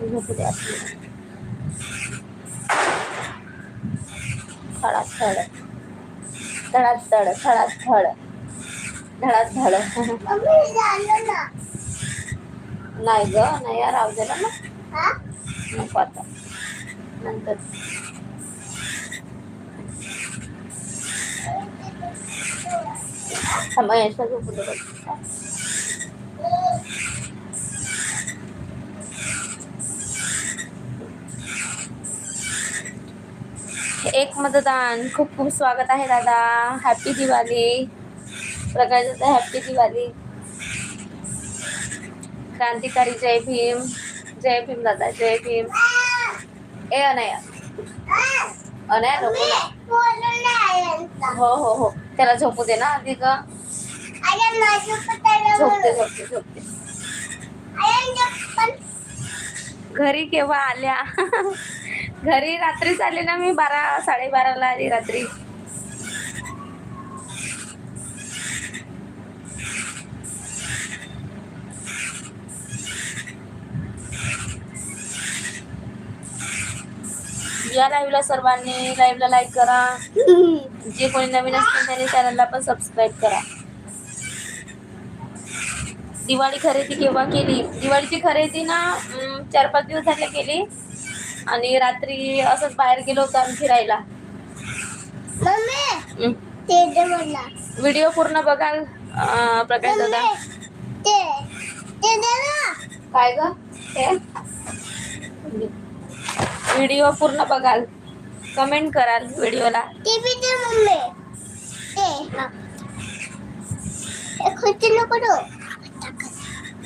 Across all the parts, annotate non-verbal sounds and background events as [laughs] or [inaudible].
झोपू द्या आपल्याला. थडात थड थडात धडात धड. नाही ग नाही यार राहू दे ना. नको आता. नंतर. थांब यांच्या झोपू दे बघ. एक मतदान. खूप खूप स्वागत आहे दादा. हॅपी दिवाळी प्रकाश दादा हॅपी दिवाळी क्रांतिकारी जय भीम. जय भीम दादा जय भीम. ए अनया. अनया नको ना. हो हो हो. त्याला झोपू दे ना आधी झोपते झोपते झोपते. घरी केव्हा आल्या? [laughs] घरी रात्रीच आले ना मी बारा साडेबाराला आली रात्री. या लाईव्हला सर्वांनी लाईव्हला लाईक करा. जे कोणी नवीन असतील त्यांनी चॅनलला पण सबस्क्राईब करा. दिवाळी खरेदी केव्हा केली? दिवाळीची खरेदी ना चार पाच दिवस झाले केली. आणि रात्री असंच बाहेर गेलो होतो आम्ही फिरायला. मम्मी. ते दे मला. व्हिडिओ पूर्ण बघाल अं, प्रकाश दादा? मम्मी ते ते दे ना. काय ग? व्हिडिओ पूर्ण बघाल. कमेंट कराल व्हिडिओला. ते बी दे मम्मी. ते. ना हे खुर्ची नको देऊ.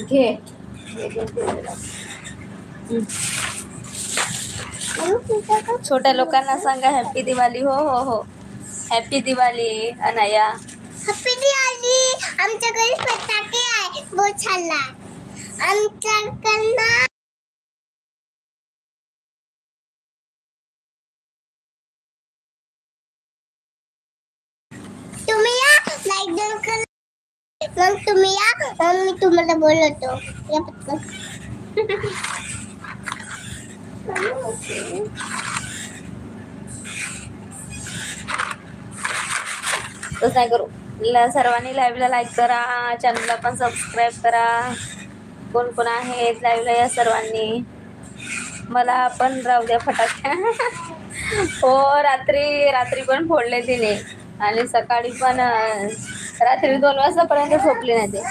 घे. घे, घे, घे, घे. हं. मम्मी तुझं का? छोट्या लोकांना सांगा हॅपी दिवाळी हो हो हो. हॅपी दिवाळी अनाया. हॅपी दिवाळी आमच्या घरी फटाके आहे. बहुत छान आमच्याकडनं तुम्ही या. लाईक मग तुम्ही या. मग मी तुम्हाला बोलवतो. या पटकन. [laughs] तसं नाही करू. ला- सर्वांनी लाईव्हला लाईक करा. चॅनलला पण सबस्क्राईब करा. कोण कोण आहेत लाईव्हला या सर्वांनी? मला पण राहू द्या फटाके. [laughs] हो रात्री रात्री पण फोडले तिने. आणि सकाळी पण रात्री दोन वाजतापर्यंत झोपले नाही ते.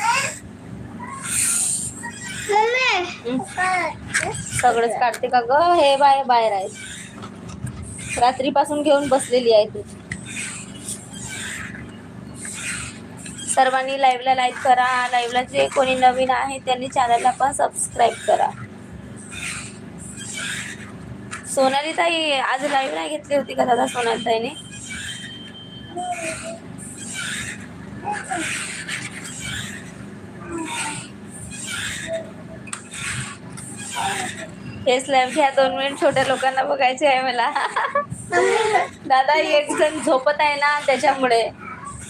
मम्मी. सगळंच काढते का ग? हे बाय बाहेर आहे रात्रीपासून घेऊन बसलेली आहे तू. सर्वांनी लाईव्हला लाईक करा. लाईव्हला जे कोणी नवीन आहे त्यांनी चॅनलला पण सबस्क्राईब करा. सोनाली ताई आज लाईव्ह नाही घेतली होती का दादा सोनाली ताईने हे स्लॅब घ्या दोन मिनिट छोट्या लोकांना बघायचे आहे मला. दादा एक जण झोपत आहे ना त्याच्यामुळे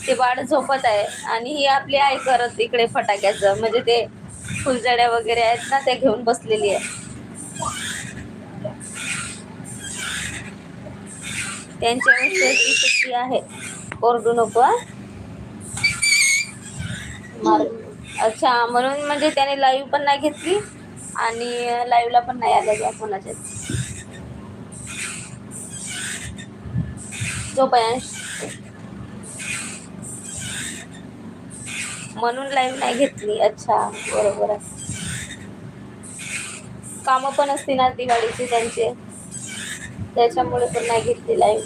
ते बाळ झोपत आहे. आणि ही आपली आई करत इकडे फटाक्याचं. म्हणजे ते फुलझड्या वगैरे आहेत ना ते घेऊन बसलेली आहे. त्यांच्या मिस्टरची सुट्टी आहे. ओरडू नको अच्छा म्हणून म्हणजे त्याने लाईव्ह पण नाही घेतली? आणि लाईव्हला पण नाही आलं या कोणाच्या. जो आहे म्हणून लाईव्ह नाही घेतली. अच्छा बरोबर आहे. कामं पण असते ना दिवाळीचे त्यांचे. त्याच्यामुळे पण नाही घेतली लाईव्ह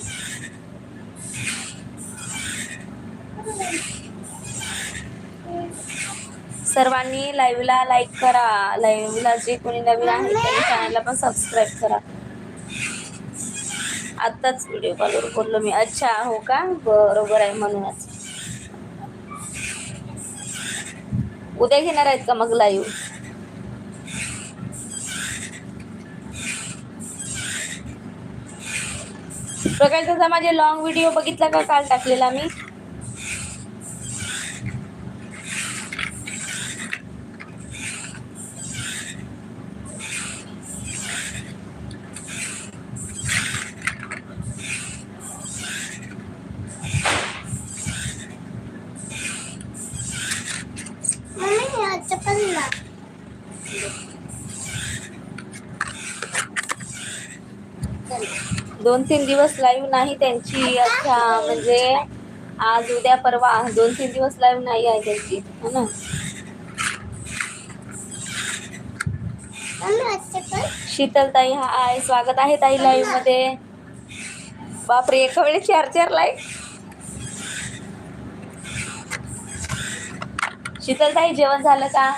सर्वांनी लाईव्हला लाईक करा. लाईव्हला जे कोणी नवीन आहे त्यांनी चॅनलला पण सबस्क्राईब करा. आत्ताच व्हिडिओ कॉलवर बोललो मी. अच्छा हो का? बरोबर आहे म्हणूनच. उद्या घेणार आहेत का मग लाईव्ह प्रकाश दादा माझे लॉंग व्हिडिओ बघितला का? काल टाकलेला मी दोन तीन दिवस लाईव्ह नाही त्यांची. अच्छा म्हणजे आज उद्या परवा दोन तीन दिवस लाईव्ह नाही आहे त्यांची. हो ना? वाटते पण. शीतल ताई हाय स्वागत आहे ताई लाईव्हमध्ये. बापरे एका वेळेस चार चार लाईव्ह शीतल ताई जेवण झालं का?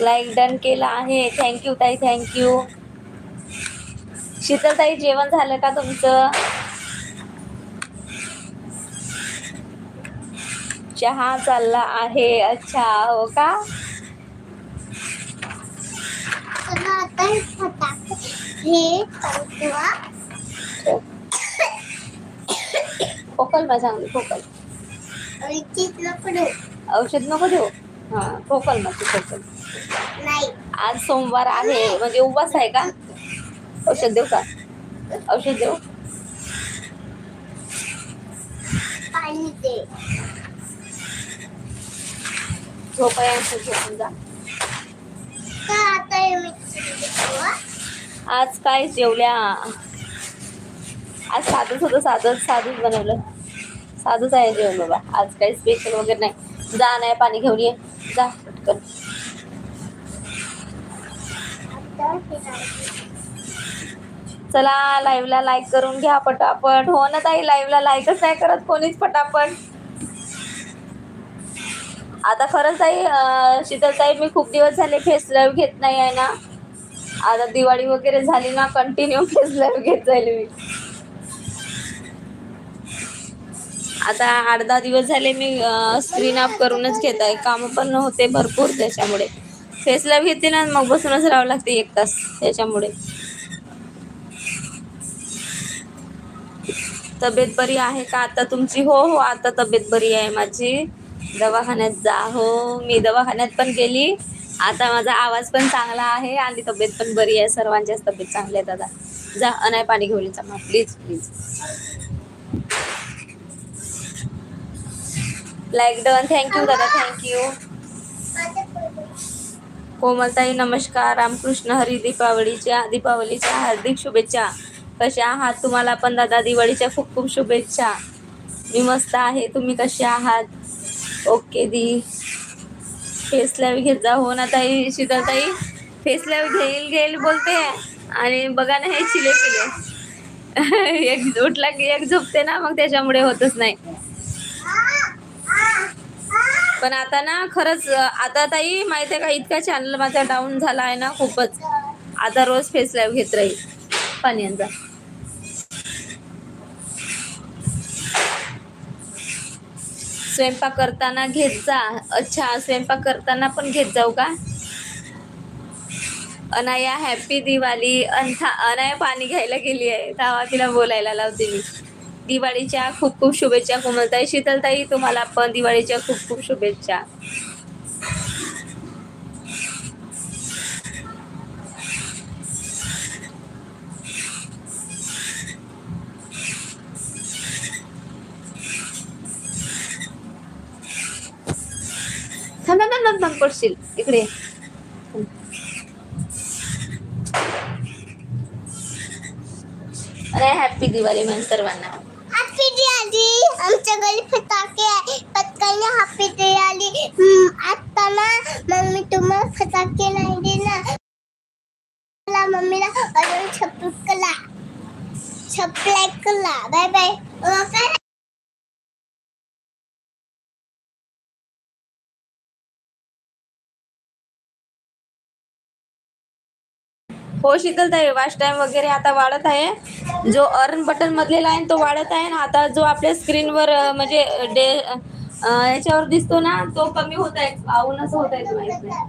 लाईक डन केला आहे. थँक्यू ताई थँक्यू शीतल ताई जेवण झालं का तुमचं? चहा चालला आहे. अच्छा हो का? [coughs] खोकल खोकल. औषध नको देऊ? हा खोकल मा तू खोकल नाही. आज सोमवार आहे म्हणजे उपवास आहे का? औषध देऊ का? औषध देऊ? पाणी दे. झोपून जा. हे देऊ आज काय जेवल्या? आज साधंच होतं साधंच साधूच बनवलं. साधूच आहे जेवण बाबा. आज काही स्पेशल वगैरे नाही. जा नाही पाणी घेऊन ये. जा पटकन. चला लाईव्ह ला चला लाईव्हला लाईक करून घ्या पटापट. हो ना ताई लाईव्हला लाईकच नाही करत कोणीच पटापट. आता खरंच ताई शीतल ताई मी खूप दिवस झाले फेस लाईव्ह घेत नाही आहे ना. आता दिवाळी वगैरे झाली ना कंटिन्यू फेस लाईव्ह घेत जाईल मी. आता आठ दहा दिवस झाले मी स्क्रीन ऑफ करूनच घेत आहे. कामं पण होते भरपूर त्याच्यामुळे. फेसला घेते ना मग बसूनच राहावं लागते एक तास त्याच्यामुळे. तब्येत बरी आहे का? आता तुमची? हो हो आता तब्येत बरी आहे माझी. दवाखान्यात जा. हो मी दवाखान्यात पण गेली. आता माझा आवाज पण चांगला आहे आणि तब्येत पण बरी आहे. सर्वांच्याच तब्येत चांगली आहे दादा जा अनाय पाणी घेऊन जा मग please please like done thank you दादा थँक्यू कोमलताई नमस्कार. रामकृष्ण हरी दीपावलीच्या दीपावलीच्या हार्दिक शुभेच्छा. कशा आहात तुम्हाला पण दादा? दिवाळीच्या खूप खूप शुभेच्छा. मी मस्त आहे. तुम्ही कसे आहात? ओके दी. फेस लाईव्ह घेत जा. हो ना ताई? शीतलताई? फेस लाईव्ह घेईल घेईल बोलते. आणि बघा ना हे चिले पिले [laughs] एक उठला की एक झोपते ना मग त्याच्यामुळे होतच नाही. पण आता ना खरंच आता ताई माहिती आहे का इतका चॅनल माझा डाऊन झाला आहे ना खूपच. आता रोज फेस लाईव्ह घेत राहील पाण्याचा. स्वयंपाक करताना घेत जा. अच्छा स्वयंपाक करताना पण घेत जाऊ का? अनाया हॅपी दिवाळी. अनथा अनाया पाणी घ्यायला गेली आहे तेव्हा तिला बोलायला लावते मी. दिवाळीच्या खूप खूप शुभेच्छा कोमलताई शीतलताई तुम्हाला पण दिवाळीच्या खूप खूप शुभेच्छा. थांब पडशील. इकडे अरे हॅपी दिवाळी म्हण सर्वांना. हॅपी आली आमच्या घरी फटाके आहे. पटकन हॅपी दिवाळी आली आता ना मम्मी तुम्हाला फटाके नाही देणार. मला मम्मीला अजून छपकला छपलेकला बाय बाय हो शीतलताई वॉच टाइम वगैरे आता वाढत आहे. जो अर्न बटन मधलेला आहे तो वाढत आहे ना आता जो आपल्या स्क्रीनवर म्हणजे डे याच्यावर दिसतो ना तो कमी होत आहे. पाहून असं होत आहे माहीत नाही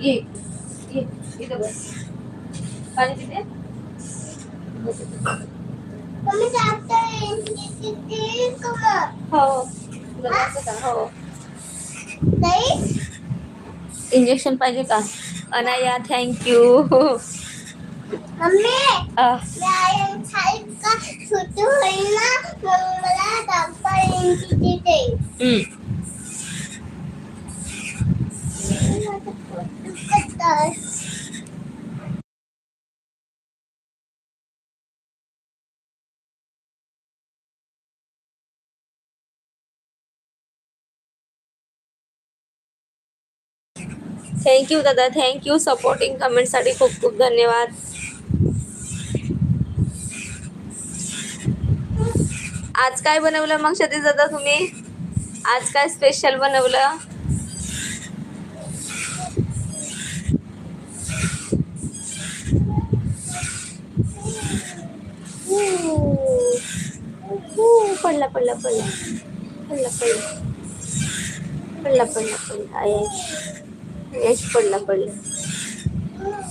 ये ये हो हो. नाही इंजेक्शन पाहिजे का? अनाया थँक्यू मम्मी सुट्टी होईल ना मला डॉक्टर इंजेक्शन देईल हम्म. थँक्यू दादा. थँक्यू सपोर्टिंग कमेंटसाठी खूप खूप धन्यवाद. आज काय बनवलं मग सतीश दादा तुम्ही? आज काय स्पेशल बनवलं? पडला पडला पडला. पडला पडला. पडला पडला पडला. आय. यश पडला पडला.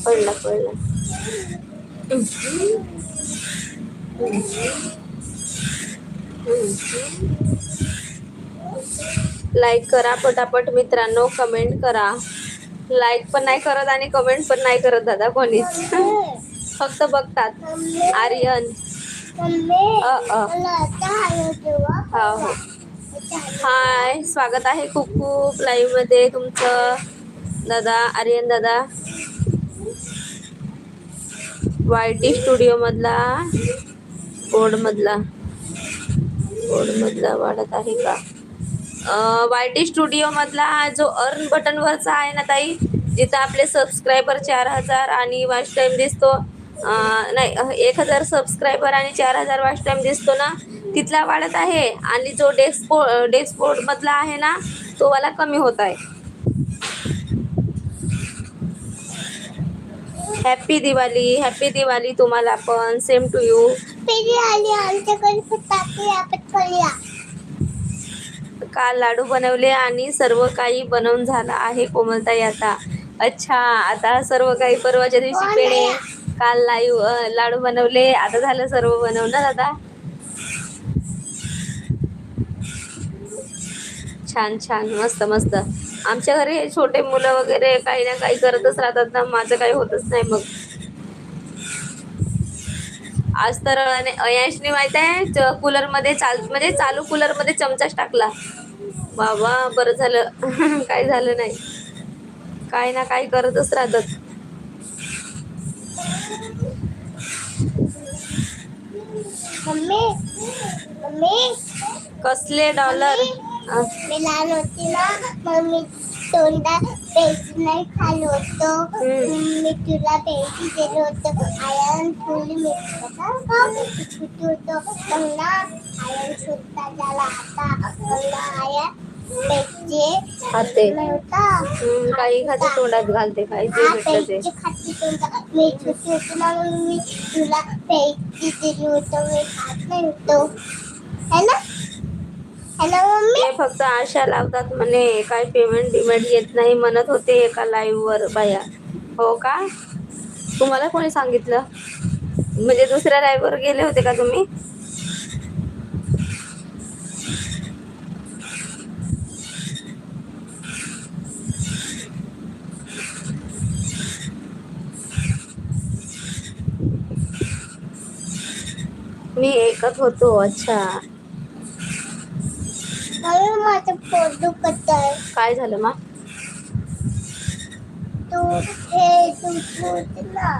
पडला पडला. लाईक करा पटापट मित्रांनो कमेंट करा. लाईक पण नाही करत आणि कमेंट पण नाही करत दादा कोणीच. फक्त बघतात. आर्यन. अ, हो. हाय स्वागत आहे खूप खूप लाईव्हमध्ये तुमचं. दादा आर्यन दादा. वाय टी स्टुडिओ मधला कोड मधला कोड मधला वाढत आहे का? वाय टी स्टुडिओ मधला जो अर्न बटन वरचा आहे ना ताई जिथं आपले सबस्क्रायबर चार हजार आणि वॉच टाइम दिसतो. नाही एक हजार सबस्क्रायबर आणि चार हजार वॉच टाईम दिसतो ना तिथला वाढत आहे. आणि जो डेस्क डेस्कबोर्ड मधला आहे ना तो वाला कमी होत आहे. हॅपी दिवाळी हॅपी दिवाळी तुम्हाला पण. सेम टू यू काल लाडू बनवले आणि सर्व काही बनवून झालं आहे कोमलताई आता. अच्छा आता सर्व काही परवाच्या दिवशी पेढे. काल लाईव्ह लाडू बनवले. आता झालं सर्व बनवणं दादा छान छान. मस्त मस्त. आमच्या घरी हे छोटे मुलं वगैरे काही ना काही करतच राहतात ना माझं काही होतच नाही मग. आज तर अयांशने माहीत आहे कूलरमध्ये चाल म्हणजे चालू कूलरमध्ये चमचाच टाकला. बाबा बरं झालं. [laughs] काय झालं नाही. काय ना काय करतच राहतात. कसले डॉलर? పిల్లలు వచ్చిన మమ్మీ తొండ పేసిన కలవతో మిట్టుల పేసి తెలవతో అయన్ పూలు మిట్టుతో చుట్టూతో ఉన్న అయన్ చుట్ట జలాత ఉన్న అయన్ खाते काही खाते तोंडात घालते काही जे भेटते मी छोटी होती ना मी तुला प्यायची दिली होतं मी खात नाही होतो है ना ते फक्त आशा लावतात म्हणे काय पेमेंट बिमेंट येत नाही म्हणत होते एका लाईव्ह वर बाया. हो का? तुम्हाला कोणी सांगितलं? म्हणजे दुसऱ्या लाईव्ह वर गेले होते का तुम्ही? मी ऐकत होतो अच्छा. मम्मी माझं पोट दुखत आहे. काय झालं मा? तू हे तू होते ना.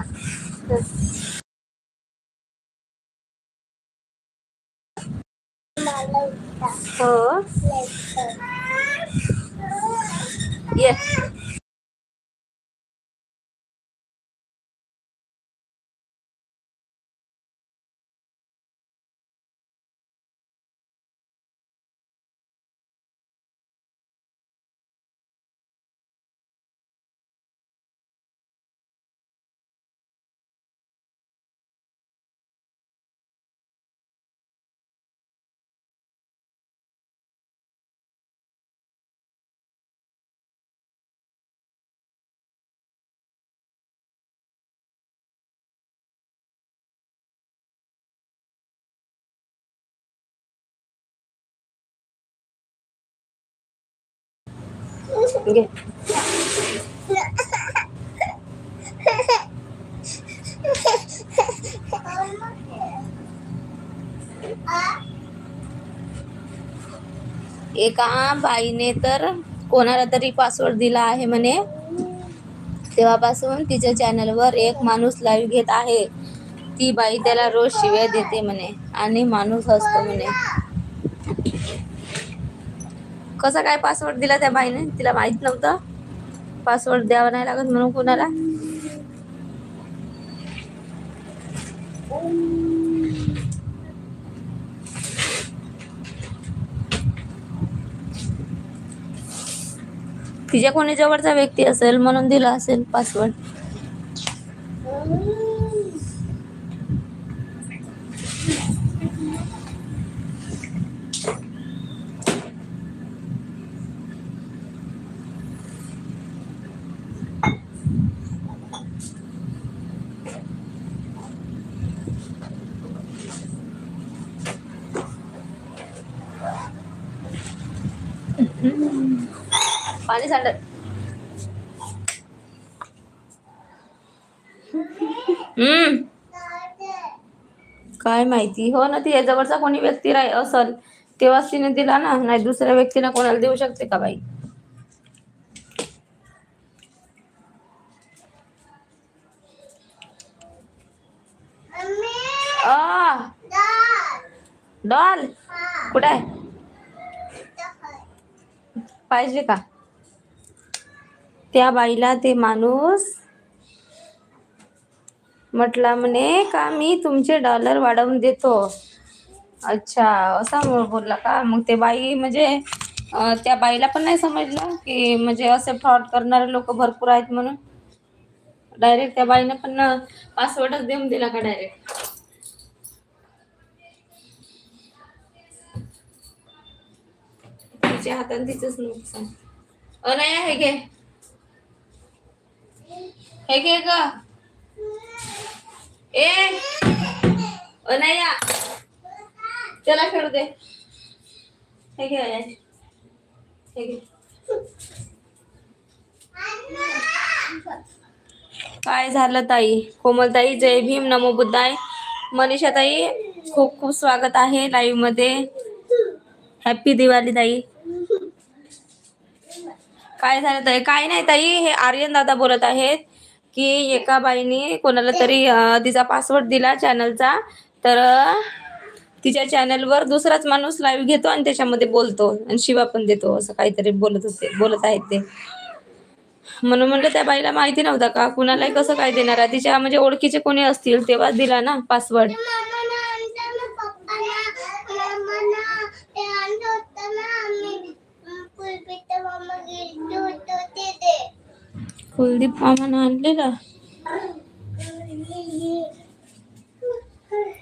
मला उठा. हो. ये. घे एका बाईने तर कोणाला तरी पासवर्ड दिला आहे म्हणे. तेव्हापासून तिच्या चॅनलवर एक माणूस लाईव्ह घेत आहे. ती बाई त्याला रोज शिव्या देते म्हणे. आणि माणूस हसतो म्हणे. कसा काय पासवर्ड दिला त्या बाईने? तिला माहीत नव्हतं. पासवर्ड द्यावा नाही लागत म्हणून कोणाला? तिच्या कोणी जवळचा व्यक्ती असेल म्हणून दिला असेल पासवर्ड पाणी सांडत. हम्म. काय माहिती? हो ना ती जवळचा कोणी व्यक्ती राही असल तेव्हाच तिने दिला ना नाही दुसऱ्या व्यक्तीला कोणाला देऊ शकते का बाई? डॉल. हा कुठे आहे. पाहिजे का? त्या बाईला ते माणूस म्हटला म्हणे का मी तुमचे डॉलर वाढवून देतो? अच्छा असा बोलला का? मग ते बाई म्हणजे त्या बाईला पण नाही समजलं की म्हणजे असे फ्रॉड करणारे लोक भरपूर आहेत म्हणून. डायरेक्ट त्या बाईनं पण पासवर्डच देऊन दिला का डायरेक्ट तिच्या हातात तिचंच नुकसान. अ नाही हे घे हे घे ग. ए. अनया त्याला खेळू दे. हे घे अनया. हे घे. काय झालं ताई? कोमलताई जय भीम नमो बुद्धाय. मनीषा ताई खूप खूप स्वागत आहे लाईव्हमध्ये. हॅपी दिवाळी ताई. काय झालं ताई? काय नाही ताई हे आर्यन दादा बोलत आहेत. की एका बाईने कोणाला तरी तिचा पासवर्ड दिला चॅनलचा तर तिच्या चॅनलवर दुसराच माणूस लाईव्ह घेतो आणि त्याच्यामध्ये बोलतो आणि शिवा पण देतो असं काहीतरी बोलत होते बोलत आहेत ते म्हणून म्हणलं त्या बाईला माहिती नव्हता का कुणालाही कसं काय देणार आहे तिच्या म्हणजे ओळखीचे कोणी असतील तेव्हाच दिला ना पासवर्ड कुलदीप मामानं आणलेलं.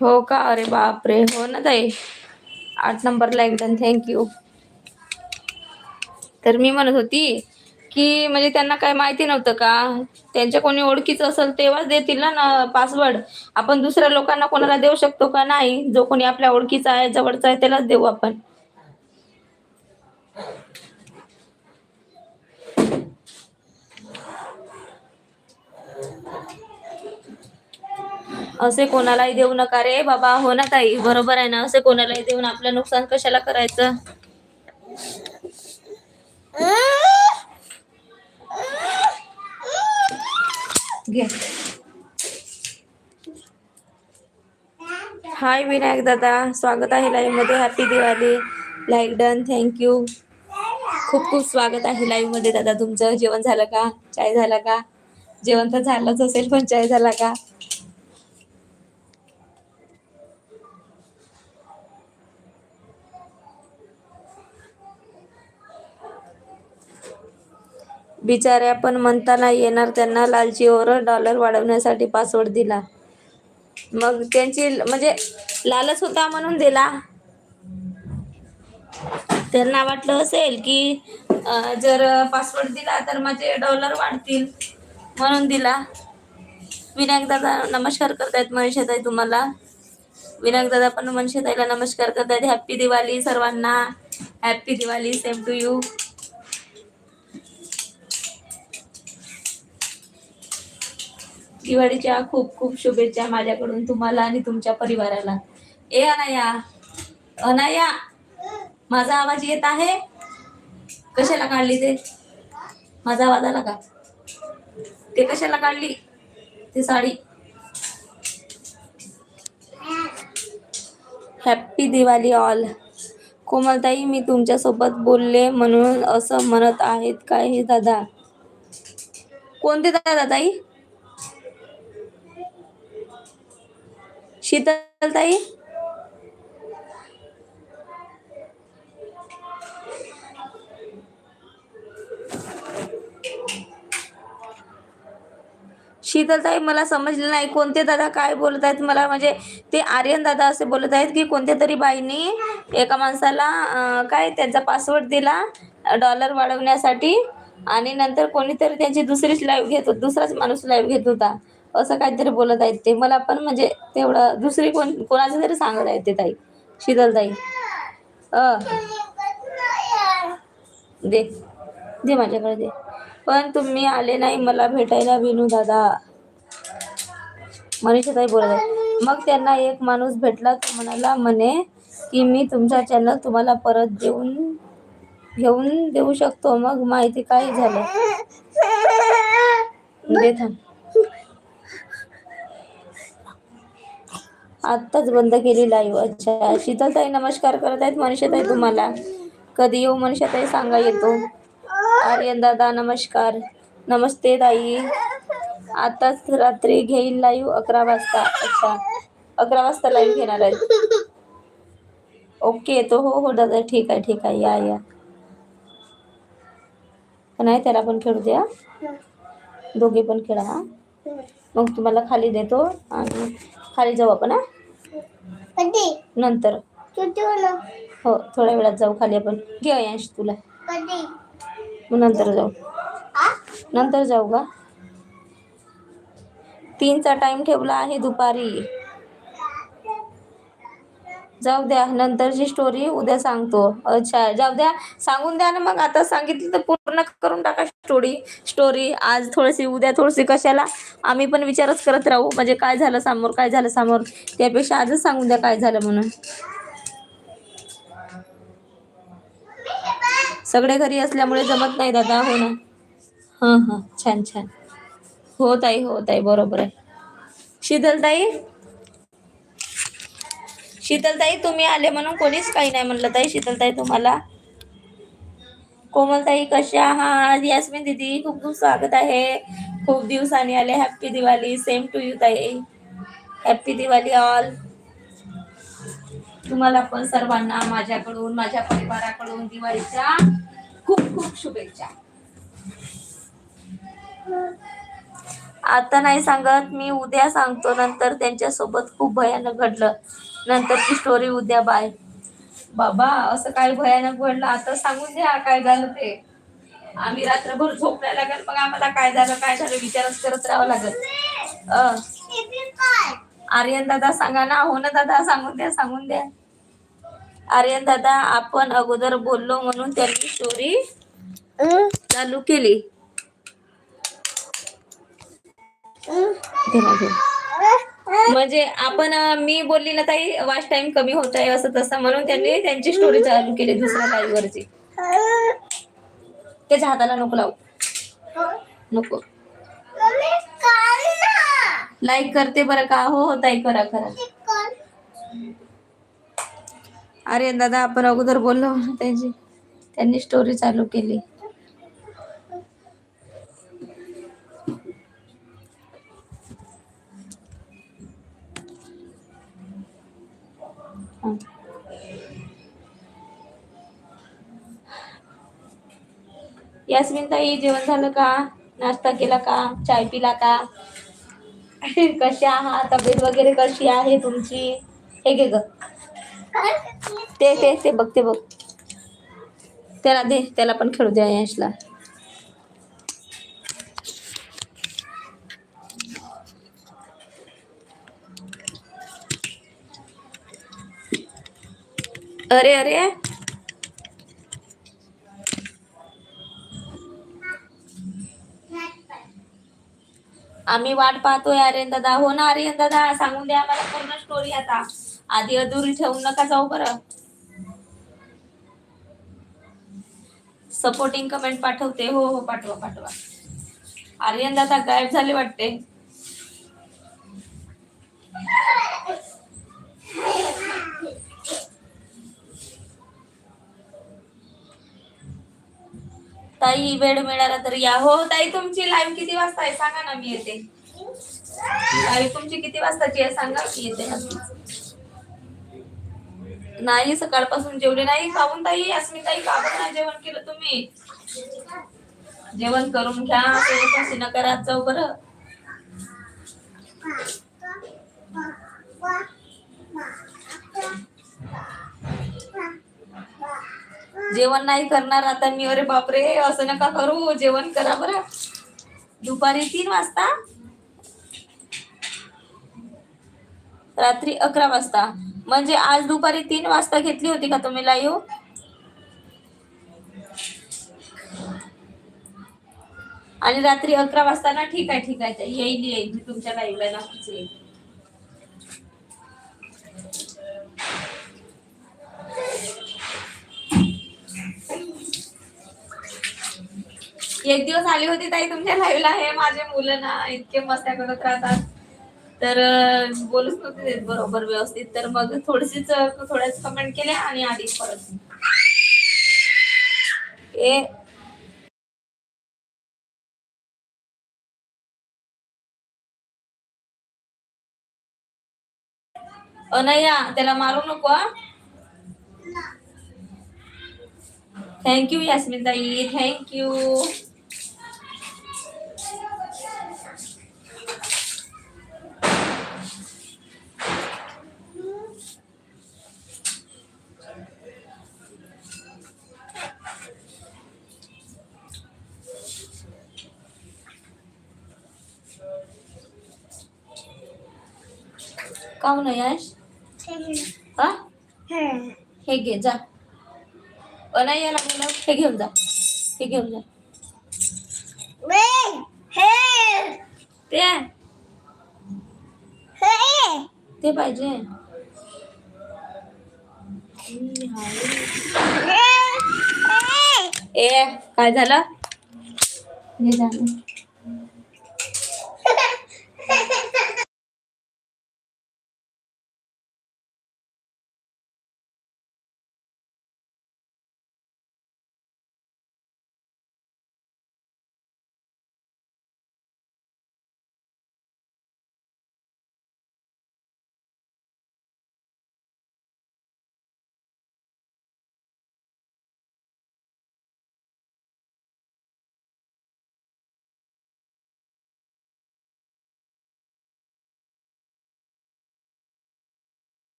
हो का? अरे बापरे. हो ना ताई. आठ नंबरला एकदम थँक्यू तर मी म्हणत होती की म्हणजे त्यांना काय माहिती नव्हतं का? त्यांच्या कोणी ओळखीचं असेल तेव्हाच देतील ना ना पासवर्ड आपण दुसऱ्या लोकांना कोणाला देऊ शकतो का नाही? जो कोणी आपल्या ओळखीचा आहे जवळचा आहे त्यालाच देऊ आपण. असे कोणालाही देऊ नका रे बाबा. हो ना ताई बरोबर आहे ना? असे कोणालाही देऊन आपलं नुकसान कशाला करायचं? घे. हाय विनायक दादा. स्वागत आहे लाईव्हमध्ये. Happy Diwali like done thank you खूप खूप स्वागत आहे लाईव्हमध्ये दादा तुमचं. जेवण झालं का? चाय झाला का? जेवण तर झालंच असेल पण चाय झाला का? बिचाऱ्या पण म्हणता नाही येणार त्यांना लालचीवर डॉलर वाढवण्यासाठी पासवर्ड दिला. मग त्यांची म्हणजे लालच होता म्हणून दिला. त्यांना वाटलं असेल की जर पासवर्ड दिला तर माझे डॉलर वाढतील म्हणून दिला. विनायक दादा नमस्कार करतायत मनीषाताई तुम्हाला. विनायक दादा पण मनशेताईला नमस्कार करतायत. हॅप्पी दिवाळी सर्वांना. Happy Diwali same to you दिवाळीच्या खूप खूप शुभेच्छा माझ्याकडून तुम्हाला आणि तुमच्या परिवाराला. ए अनाया. अनाया माझा आवाज येत आहे? कशाला काढली ते? माझा आवाज आला का? ते कशाला काढली? ती साडी? हॅप्पी दिवाळी ऑल कोमलताई मी तुमच्यासोबत बोलले म्हणून असं म्हणत आहेत काय हे दादा? कोणते दादा ताई? शीतलताई शीतलताई मला समजलं नाही. कोणते दादा काय बोलत आहेत? मला म्हणजे ते आर्यन दादा असे बोलत आहेत की कोणत्या तरी बाईनी एका माणसाला काय त्यांचा पासवर्ड दिला डॉलर वाढवण्यासाठी आणि नंतर कोणीतरी त्यांची दुसरीच लाईव्ह घेत होता दुसराच माणूस लाईव्ह घेत होता. असं काहीतरी बोलत आहेत ते. मला पण म्हणजे तेवढं दुसरी कोण कोणाचं तरी सांगत आहेत ते ताई. शीतलताई अ. दे. दे माझ्याकडे दे. पण तुम्ही आले नाही मला भेटायला विनू दादा. मनीषाताई बोलत आहे मग त्यांना एक माणूस भेटला तो म्हणाला म्हणे की मी तुमचा चॅनल तुम्हाला परत देऊन घेऊन देऊ शकतो. मग माहिती काय झालं? दे थांब. आत्ताच बंद केली लाईव्ह अच्छा शीतलताई नमस्कार करत आहेत मनीषाताई तुम्हाला. कधी येऊ मनीषाताई? सांगा येतो. आर्यन दादा नमस्कार. नमस्ते ताई. आताच रात्री घेईल लाईव्ह अकरा वाजता. अच्छा अकरा वाजता लाईव्ह घेणार आहेत. ओके तो हो हो दादा ठीक आहे ठीक आहे. या या. नाही त्याला पण खेळू द्या. दोघे पण खेळा. हा मग तुम्हाला खाली देतो आणि खाली जाऊ आपण हा? कधी? नंतर. हो थोड्या वेळात जाऊ खाली आपण. घे अंश तुला. कधी? मग नंतर जाऊ. आ? नंतर जाऊ का? तीनचा टाइम ठेवला आहे दुपारी. जाऊ द्या नंतरची स्टोरी उद्या सांगतो. अच्छा जाऊ द्या सांगून द्या ना मग. आता सांगितलं तर पूर्ण करून टाका स्टोरी स्टोरी आज थोडीशी उद्या थोडीशी कशाला? आम्ही पण विचारच करत राहू. म्हणजे काय झालं समोर काय झालं समोर? त्यापेक्षा आजच सांगून द्या काय झालं म्हणून. सगळे घरी असल्यामुळे जमत नाही दादा हो ना? हां हां. छान छान. हो ताई हो ताई बरोबर आहे. शीतलताई? शीतलताई तुम्ही आले म्हणून कोणीच काही नाही म्हणलं ताई. शीतलताई तुम्हाला? कोमलताई कशा आहात? यास्मिन दिदी खूप खूप स्वागत आहे. खूप दिवसांनी आले. Happy Diwali same to you ताई. हॅप्पी दिवाळी ऑल तुम्हाला पण सर्वांना माझ्याकडून माझ्या परिवाराकडून दिवाळीच्या खूप खूप शुभेच्छा. आता नाही सांगत मी उद्या सांगतो. नंतर त्यांच्यासोबत खूप भयानक घडलं. नंतरची स्टोरी उद्या बाय. बाबा असं काय भयानक घडलं? आता सांगून द्या काय झालं ते. आम्ही रात्रभर झोपल्या लागेल मग आम्हाला काय झालं काय झालं? विचारच करत राहावं काय आर्यन दादा सांगा ना. हो ना दादा सांगून द्या सांगून द्या. आर्यन दादा आपण अगोदर बोललो म्हणून त्यांनी स्टोरी चालू केली. धरा. म्हणजे आपण मी बोलली ना ताई वाच टाइम कमी होत आहे असं तसं म्हणून त्यांनी त्यांची स्टोरी चालू केली दुसऱ्या लाईव्ह वरची. त्याच्या हाताला नको लावू. नको. लाईक करते बरं का? हो हो ताई करा करा. अरे दादा आपण अगोदर बोललो त्यांची त्यांनी स्टोरी चालू केली. यास्मिन ताई जेवण झालं का? नाश्ता केला का? चाय पिला का? [laughs] कशी आहात? तब्येत वगैरे कशी आहे तुमची? हे घे ग. ते ते ते बघ ते बघ. त्याला दे त्याला पण खेळू द्या यशला. अरे अरे. आम्ही वाट पाहतोय आर्यन दादा हो ना आर्यन दादा सांगून द्या आम्हाला पूर्ण स्टोरी आता. आधी अधुरी ठेवू नका जाऊ बरं. सपोर्टिंग कमेंट पाठवते. हो हो पाठवा पाठवा. आर्यन दादा गायब झाले वाटते. ताई वेळ मिळाला तर या. हो ताई तुमची लाईव्ह किती वाजता आहे? सांगा ना मी येते. लाईव्ह तुमची किती वाजताची आहे? सांगा. मी येते नक्कीच नाही सकाळपासून जेवले नाही. खाऊन ताई? अस्मिताई का बरं नाही जेवण केलं तुम्ही? जेवण करून घ्या. तेव्हा नका रात जाऊ बरं. जेवण नाही करणार आता मी अरे बापरे असं नका करू जेवण करा बरं. दुपारी तीन वाजता. रात्री अकरा वाजता. म्हणजे आज दुपारी तीन वाजता घेतली होती का तुम्ही लाईव्ह आणि रात्री अकरा वाजता ना ठीक आहे ठीक आहे येईल येईल मी तुमच्या लाईव्हला नक्कीच येईल. एक दिवस आली होती ताई तुमच्या लाईव्हला हे माझे मुलं ना इतके मस्त्या करत राहतात. तर बोलूच नव्हते देत बरोबर व्यवस्थित. तर मग थोडीशीच थोड्याच कमेंट केल्या आणि आधी परत. ए. अनया त्याला मारू नको थँक्यू यास्मिन ताई. थँक्यू का म्हणू यश? हा? हे घे जा. अनयाला बोलव हे घेऊन जा. हे घेऊन जा. ते ते पाहिजे. ए काय झालं? हे झालं.